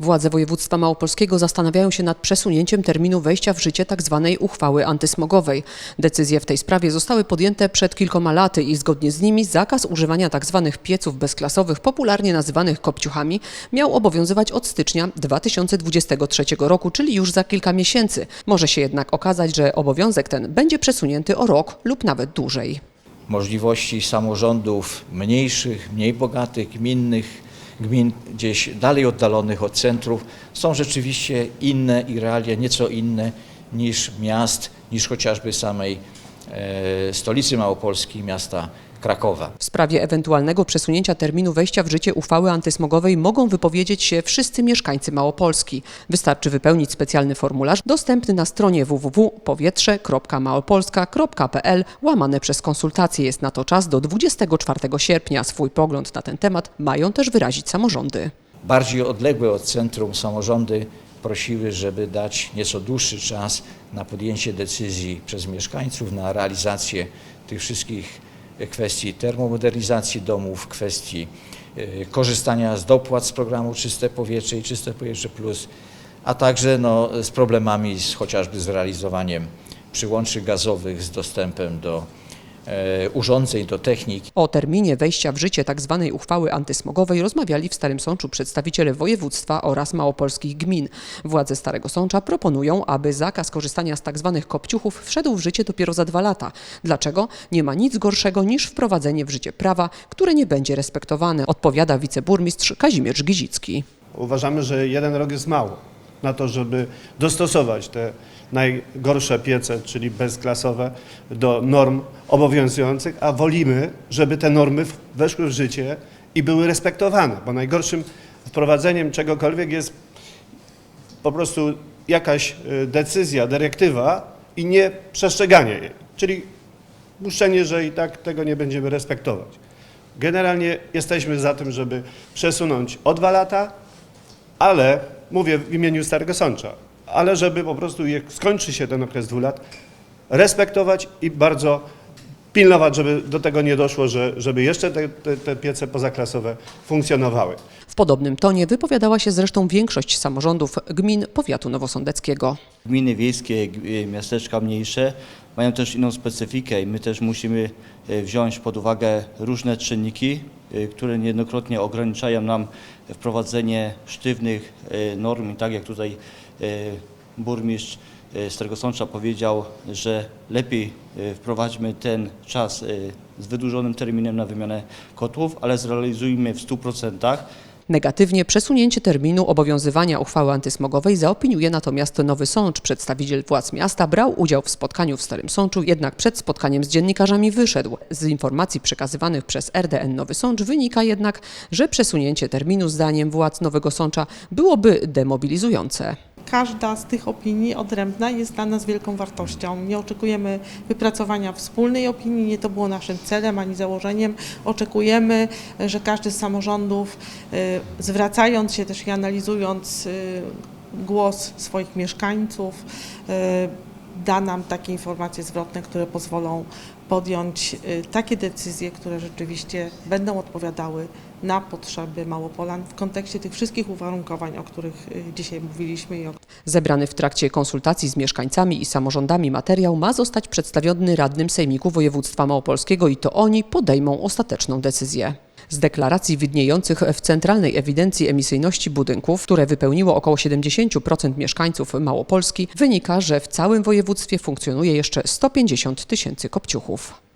Władze województwa małopolskiego zastanawiają się nad przesunięciem terminu wejścia w życie tzw. uchwały antysmogowej. Decyzje w tej sprawie zostały podjęte przed kilkoma laty i zgodnie z nimi zakaz używania tzw. pieców bezklasowych, popularnie nazywanych kopciuchami, miał obowiązywać od stycznia 2023 roku, czyli już za kilka miesięcy. Może się jednak okazać, że obowiązek ten będzie przesunięty o rok lub nawet dłużej. możliwości samorządów mniejszych, mniej bogatych, gminnych, gmin gdzieś dalej oddalonych od centrów są rzeczywiście inne i realia nieco inne niż miast, niż chociażby samej stolicy Małopolski, miasta Krakowa. W sprawie ewentualnego przesunięcia terminu wejścia w życie uchwały antysmogowej mogą wypowiedzieć się wszyscy mieszkańcy Małopolski. Wystarczy wypełnić specjalny formularz dostępny na stronie www.powietrze.małopolska.pl łamane przez konsultacje. Jest na to czas do 24 sierpnia. Swój pogląd na ten temat mają też wyrazić samorządy. Bardziej odległe od centrum samorządy prosiły, żeby dać nieco dłuższy czas na podjęcie decyzji przez mieszkańców, na realizację tych wszystkich kwestii termomodernizacji domów, kwestii e, korzystania z dopłat z programu Czyste Powietrze i Czyste Powietrze Plus, a także no, z problemami z, chociażby z realizowaniem przyłączy gazowych, z dostępem do e, urządzeń, do techniki. O terminie wejścia w życie tzw. uchwały antysmogowej rozmawiali w Starym Sączu przedstawiciele województwa oraz małopolskich gmin. Władze Starego Sącza proponują, aby zakaz korzystania z tzw. kopciuchów wszedł w życie dopiero za dwa lata. Dlaczego? Nie ma nic gorszego niż wprowadzenie w życie prawa, które nie będzie respektowane, odpowiada wiceburmistrz Kazimierz Gizicki. Uważamy, że jeden rok jest mało na to, żeby dostosować te najgorsze piece, czyli bezklasowe, do norm obowiązujących, a wolimy, żeby te normy weszły w życie i były respektowane, bo najgorszym wprowadzeniem czegokolwiek jest po prostu jakaś y, decyzja, dyrektywa i nie przestrzeganie jej, czyli puszczenie, że i tak tego nie będziemy respektować. Generalnie jesteśmy za tym, żeby przesunąć o dwa lata, ale mówię w imieniu Starego Sącza, ale żeby po prostu jak skończy się ten okres dwóch lat, respektować i bardzo pilnować, żeby do tego nie doszło, że, żeby jeszcze te, te, te piece pozaklasowe funkcjonowały. Podobnym tonie wypowiadała się zresztą większość samorządów gmin powiatu nowosądeckiego. Gminy wiejskie, y, miasteczka mniejsze mają też inną specyfikę i my też musimy y, wziąć pod uwagę różne czynniki, y, które niejednokrotnie ograniczają nam wprowadzenie sztywnych norm i tak jak tutaj burmistrz y, Starego Sącza powiedział, że lepiej wprowadźmy ten czas z wydłużonym terminem na wymianę kotłów, ale zrealizujmy w 100%. Negatywnie przesunięcie terminu obowiązywania uchwały antysmogowej zaopiniuje natomiast Nowy Sącz. Przedstawiciel władz miasta brał udział w spotkaniu w Starym Sączu, jednak przed spotkaniem z dziennikarzami wyszedł. Z informacji przekazywanych przez RDN Nowy Sącz wynika jednak, że przesunięcie terminu zdaniem władz Nowego Sącza byłoby demobilizujące. Każda z tych opinii odrębna jest dla nas wielką wartością. Nie oczekujemy wypracowania wspólnej opinii, nie to było naszym celem ani założeniem. Oczekujemy, że każdy z samorządów, y, zwracając się też i analizując y, głos swoich mieszkańców, y, da nam takie informacje zwrotne, które pozwolą podjąć y, takie decyzje, które rzeczywiście będą odpowiadały na potrzeby Małopolan w kontekście tych wszystkich uwarunkowań, o których y, dzisiaj mówiliśmy Zebrany w trakcie konsultacji z mieszkańcami i samorządami materiał ma zostać przedstawiony radnym Sejmiku Województwa Małopolskiego i to oni podejmą ostateczną decyzję. Z deklaracji widniejących w Centralnej Ewidencji Emisyjności Budynków, które wypełniło około 70% mieszkańców Małopolski, wynika, że w całym województwie funkcjonuje jeszcze 150 tysięcy kopciuchów.